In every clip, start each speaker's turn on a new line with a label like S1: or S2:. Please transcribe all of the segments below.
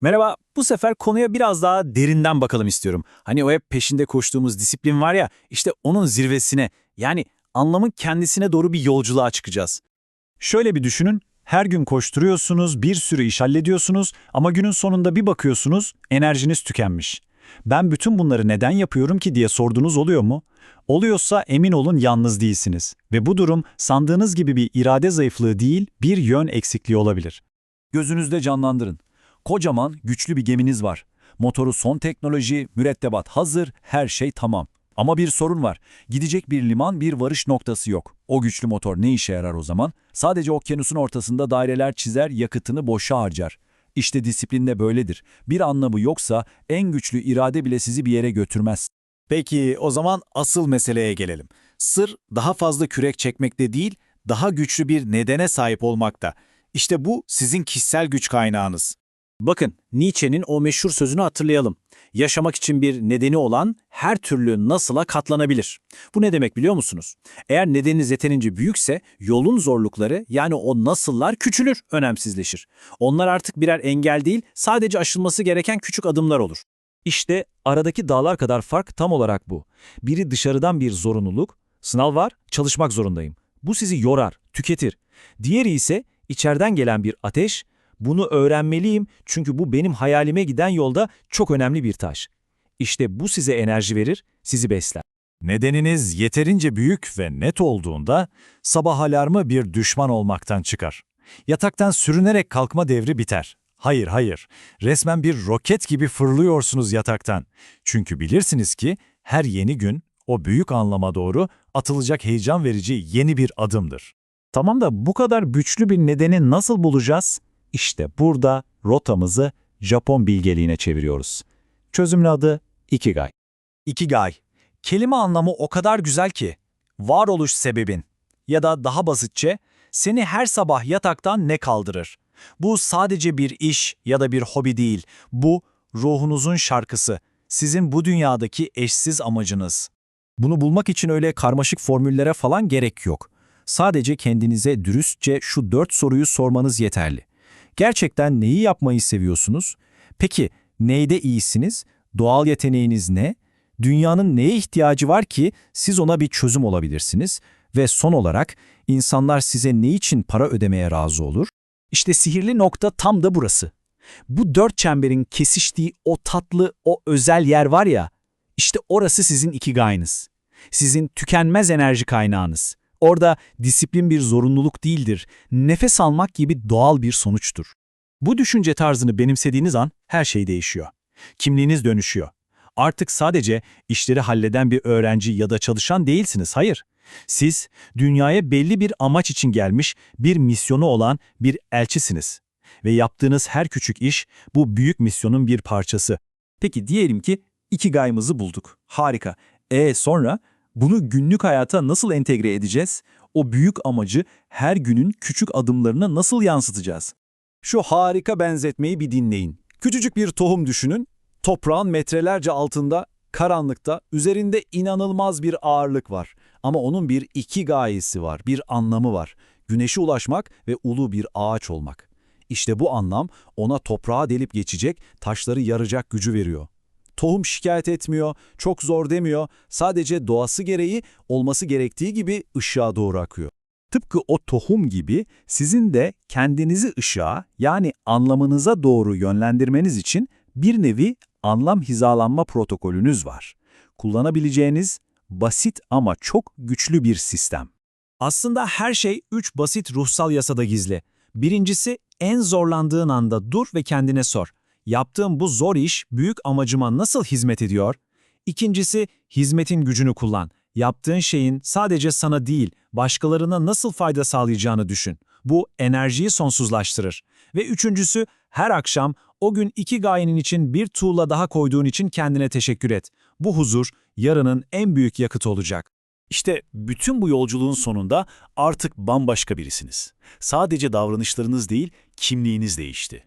S1: Merhaba, bu sefer konuya biraz daha derinden bakalım istiyorum. Hani o hep peşinde koştuğumuz disiplin var ya, işte onun zirvesine, yani anlamın kendisine doğru bir yolculuğa çıkacağız.
S2: Şöyle bir düşünün, her gün koşturuyorsunuz, bir sürü iş hallediyorsunuz ama günün sonunda bir bakıyorsunuz, enerjiniz tükenmiş. Ben bütün bunları neden yapıyorum ki diye sordunuz oluyor mu? Oluyorsa emin olun yalnız değilsiniz. Ve bu durum sandığınız gibi bir irade zayıflığı değil, bir yön eksikliği olabilir.
S3: Gözünüzde canlandırın. Kocaman, güçlü bir geminiz var. Motoru son teknoloji, mürettebat hazır, her şey tamam. Ama bir sorun var. Gidecek bir liman, bir varış noktası yok. O güçlü motor ne işe yarar o zaman? Sadece okyanusun ortasında daireler çizer, yakıtını boşa harcar. İşte disiplin de böyledir. Bir anlamı yoksa en güçlü irade bile sizi bir yere götürmez.
S1: Peki o zaman asıl meseleye gelelim. Sır daha fazla kürek çekmekte değil, daha güçlü bir nedene sahip olmakta. İşte bu sizin kişisel güç kaynağınız. Bakın, Nietzsche'nin o meşhur sözünü hatırlayalım. Yaşamak için bir nedeni olan her türlü nasıla katlanabilir. Bu ne demek biliyor musunuz? Eğer nedeniniz yeterince büyükse yolun zorlukları yani o nasıllar küçülür, önemsizleşir. Onlar artık birer engel değil, sadece aşılması gereken küçük adımlar olur.
S4: İşte aradaki dağlar kadar fark tam olarak bu. Biri dışarıdan bir zorunluluk, sınav var, çalışmak zorundayım. Bu sizi yorar, tüketir. Diğeri ise içeriden gelen bir ateş, bunu öğrenmeliyim çünkü bu benim hayalime giden yolda çok önemli bir taş. İşte bu size enerji verir, sizi besler.
S2: Nedeniniz yeterince büyük ve net olduğunda sabah alarmı bir düşman olmaktan çıkar. Yataktan sürünerek kalkma devri biter. Hayır hayır, resmen bir roket gibi fırlıyorsunuz yataktan. Çünkü bilirsiniz ki her yeni gün o büyük anlama doğru atılacak heyecan verici yeni bir adımdır. Tamam da bu kadar güçlü bir nedeni nasıl bulacağız? İşte burada rotamızı Japon bilgeliğine çeviriyoruz. Çözümün adı Ikigai.
S1: Ikigai. Kelime anlamı o kadar güzel ki. Varoluş sebebin. Ya da daha basitçe, seni her sabah yataktan ne kaldırır? Bu sadece bir iş ya da bir hobi değil. Bu ruhunuzun şarkısı. Sizin bu dünyadaki eşsiz amacınız.
S4: Bunu bulmak için öyle karmaşık formüllere falan gerek yok. Sadece kendinize dürüstçe şu dört soruyu sormanız yeterli. Gerçekten neyi yapmayı seviyorsunuz? Peki neyde iyisiniz? Doğal yeteneğiniz ne? Dünyanın neye ihtiyacı var ki siz ona bir çözüm olabilirsiniz? Ve son olarak insanlar size ne için para ödemeye razı olur? İşte sihirli nokta tam da burası. Bu dört çemberin kesiştiği o tatlı, o özel yer var ya, işte orası sizin ikigayınız. Sizin tükenmez enerji kaynağınız. Orada disiplin bir zorunluluk değildir, nefes almak gibi doğal bir sonuçtur. Bu düşünce tarzını benimsediğiniz an her şey değişiyor. Kimliğiniz dönüşüyor. Artık sadece işleri halleden bir öğrenci ya da çalışan değilsiniz, hayır. Siz dünyaya belli bir amaç için gelmiş, bir misyonu olan bir elçisiniz. Ve yaptığınız her küçük iş bu büyük misyonun bir parçası. Peki diyelim ki ikigayımızı bulduk. Harika. E sonra bunu günlük hayata nasıl entegre edeceğiz? O büyük amacı her günün küçük adımlarına nasıl yansıtacağız? Şu harika benzetmeyi bir dinleyin. Küçücük bir tohum düşünün. Toprağın metrelerce altında, karanlıkta, üzerinde inanılmaz bir ağırlık var. Ama onun bir iki gayesi var, bir anlamı var. Güneşe ulaşmak ve ulu bir ağaç olmak. İşte bu anlam ona toprağa delip geçecek, taşları yaracak gücü veriyor. Tohum şikayet etmiyor, çok zor demiyor, sadece doğası gereği olması gerektiği gibi ışığa doğru akıyor. Tıpkı o tohum gibi sizin de kendinizi ışığa yani anlamınıza doğru yönlendirmeniz için bir nevi anlam hizalanma protokolünüz var. Kullanabileceğiniz basit ama çok güçlü bir sistem. Aslında her şey üç basit ruhsal yasada gizli. Birincisi en zorlandığın anda dur ve kendine sor. Yaptığım bu zor iş büyük amacıma nasıl hizmet ediyor? İkincisi hizmetin gücünü kullan. Yaptığın şeyin sadece sana değil, başkalarına nasıl fayda sağlayacağını düşün. Bu enerjiyi sonsuzlaştırır. Ve üçüncüsü her akşam o gün iki gayenin için bir tuğla daha koyduğun için kendine teşekkür et. Bu huzur yarının en büyük yakıtı olacak.
S2: İşte bütün bu yolculuğun sonunda artık bambaşka birisiniz. Sadece davranışlarınız değil, kimliğiniz değişti.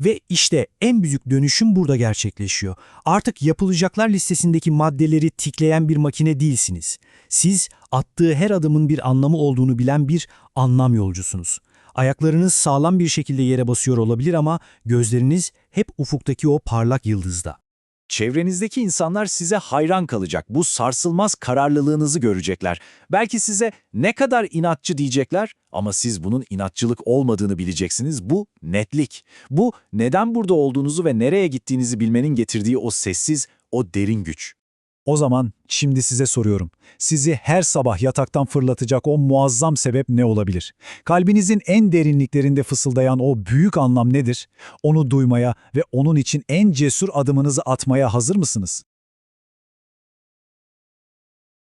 S5: Ve işte en büyük dönüşüm burada gerçekleşiyor. Artık yapılacaklar listesindeki maddeleri tikleyen bir makine değilsiniz. Siz attığı her adımın bir anlamı olduğunu bilen bir anlam yolcusunuz. Ayaklarınız sağlam bir şekilde yere basıyor olabilir ama gözleriniz hep ufuktaki o parlak yıldızda.
S2: Çevrenizdeki insanlar size hayran kalacak. Bu sarsılmaz kararlılığınızı görecekler. Belki size ne kadar inatçı diyecekler ama siz bunun inatçılık olmadığını bileceksiniz. Bu netlik. Bu neden burada olduğunuzu ve nereye gittiğinizi bilmenin getirdiği o sessiz, o derin güç. O zaman şimdi size soruyorum. Sizi her sabah yataktan fırlatacak o muazzam sebep ne olabilir? Kalbinizin en derinliklerinde fısıldayan o büyük anlam nedir? Onu duymaya ve onun için en cesur adımınızı atmaya hazır mısınız?